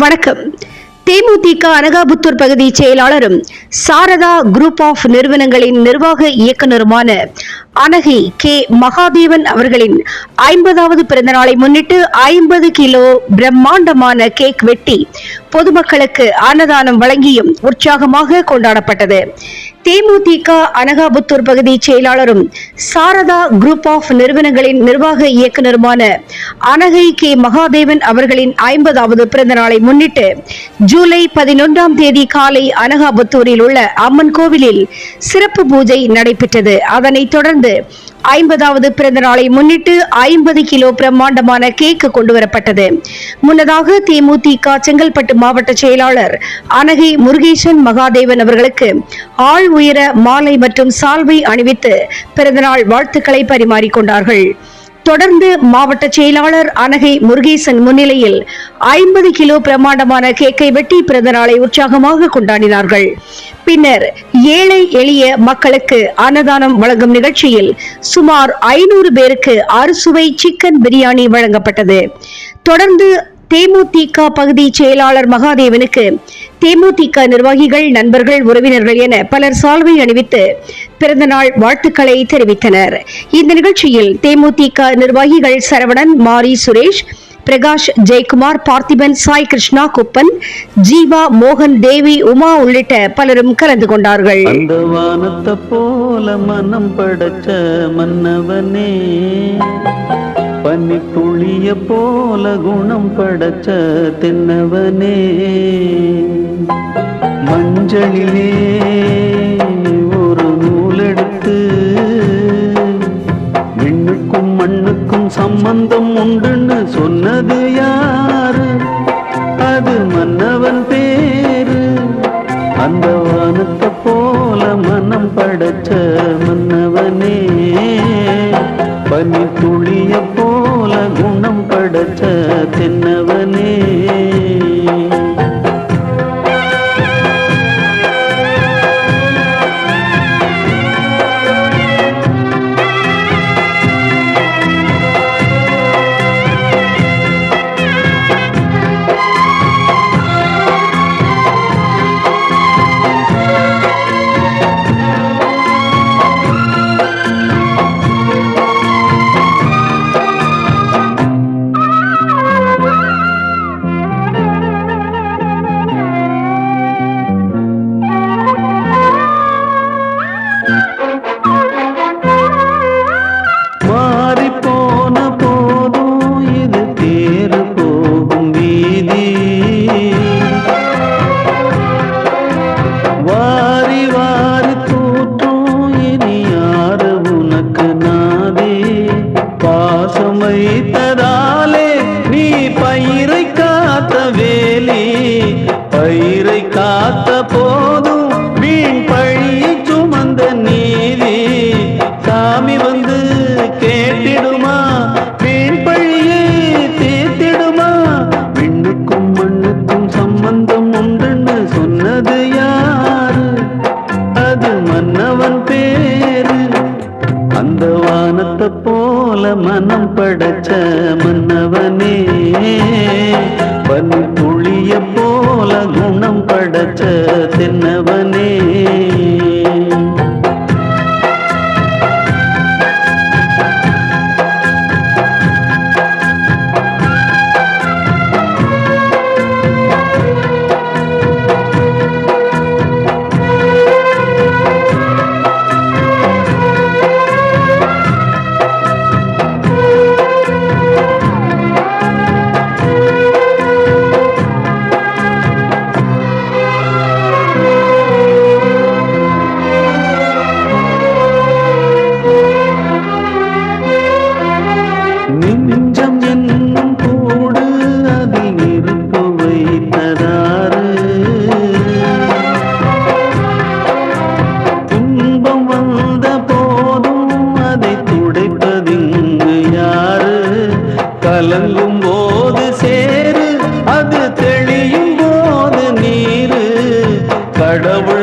வணக்கம். தேமுதிக அனகாபுத்தூர் பகுதி செயலாளரும் சாரதா குரூப் ஆஃப் நிறுவனங்களின் நிர்வாக இயக்குனருமான அனகை கே. மகாதேவன் அவர்களின் ஐம்பதாவது பிறந்தநாளை முன்னிட்டு ஐம்பது கிலோ பிரம்மாண்டமான கேக் வெட்டி பொதுமக்களுக்கு அன்னதானம் வழங்கியும் உற்சாகமாக கொண்டாடப்பட்டது. தேமுதிக அனகாபுத்தூர் பகுதி செயலாளரும் சாரதா குரூப் ஆஃப் நிறுவனங்களின் நிர்வாக இயக்குனருமான அனகை கே மகாதேவன் அவர்களின் ஐம்பதாவது பிறந்த நாளை முன்னிட்டு ஜூலை பதினொன்றாம் தேதி காலை அனகாபுத்தூரில் உள்ள அம்மன் கோவிலில் சிறப்பு பூஜை நடைபெற்றது. அதனைத் தொடர்ந்து ஐம்பதாவது பிறந்த நாளை முன்னிட்டு ஐம்பது கிலோ பிரம்மாண்டமான கேக் கொண்டு வரப்பட்டது முன்னதாக தேமுதிக செங்கல்பட்டு மாவட்ட செயலாளர் அனகை முருகேசன் மகாதேவன் அவர்களுக்கு ஆள் உயர மாலை மற்றும் சால்வை அணிவித்து பிறந்தநாள் வாழ்த்துக்களை பரிமாறிக்கொண்டார்கள். தொடர்ந்து மாவட்ட செயலாளர் அனகை முருகேசன் முன்னிலையில் ஐம்பது கிலோ பிரமாண்டமான கேக்கை வெட்டி பிறந்த நாளை உற்சாகமாக கொண்டாடினார்கள். பின்னர் ஏழை எளிய மக்களுக்கு அன்னதானம் வழங்கும் நிகழ்ச்சியில் சுமார் ஐநூறு பேருக்கு அறுசுவை சிக்கன் பிரியாணி வழங்கப்பட்டது. தொடர்ந்து தேமுதிக பகுதி செயலாளர் மகாதேவனுக்கு தேமுதிக நிர்வாகிகள் நண்பர்கள் உறவினர்கள் என பலர் சால்வை அணிவித்து பிறந்தநாள் வாழ்த்துக்களை தெரிவித்தனர். இந்த நிகழ்ச்சியில் தேமுதிக நிர்வாகிகள் சரவணன் மாரி சுரேஷ் பிரகாஷ் ஜெயக்குமார் பார்த்திபன் சாய் கிருஷ்ணா குப்பன் ஜீவா மோகன் தேவி உமா உள்ளிட்ட பலரும் கலந்து கொண்டார்கள். அந்த வானத்தை போல மனம் படைச்ச மன்னவனே. பனித்துளிய போல குணம் படைச்ச தென்னவனே. மஞ்சளிலே ஒரு நூலெடுத்து விண்ணுக்கும் மண்ணுக்கும் சம்பந்தம் உண்டுன்னு சொன்னது யாரு? பாசம் வைத்ததாலே நீ பயிரை காத்த வேலி. பயிரை காத்த போதும் வீண் பழியை சுமந்த நீதி. சாமி வந்து கேட்டிடுமா? வீண் பழியை தீர்த்திடுமா? விண்ணுக்கும் மண்ணுக்கும் சம்பந்தம் உண்டுன்னு சொன்னது யாரு? அது மன்னவன் பேரு. அந்த வானத்தை போ போல மனம் படைச்ச மன்னவனே. பனி புளிய போல குணம் படைச்ச தென்னவன் கலங்கும் போது சேரு அது தெளியும் போது நீரு. கடவுள்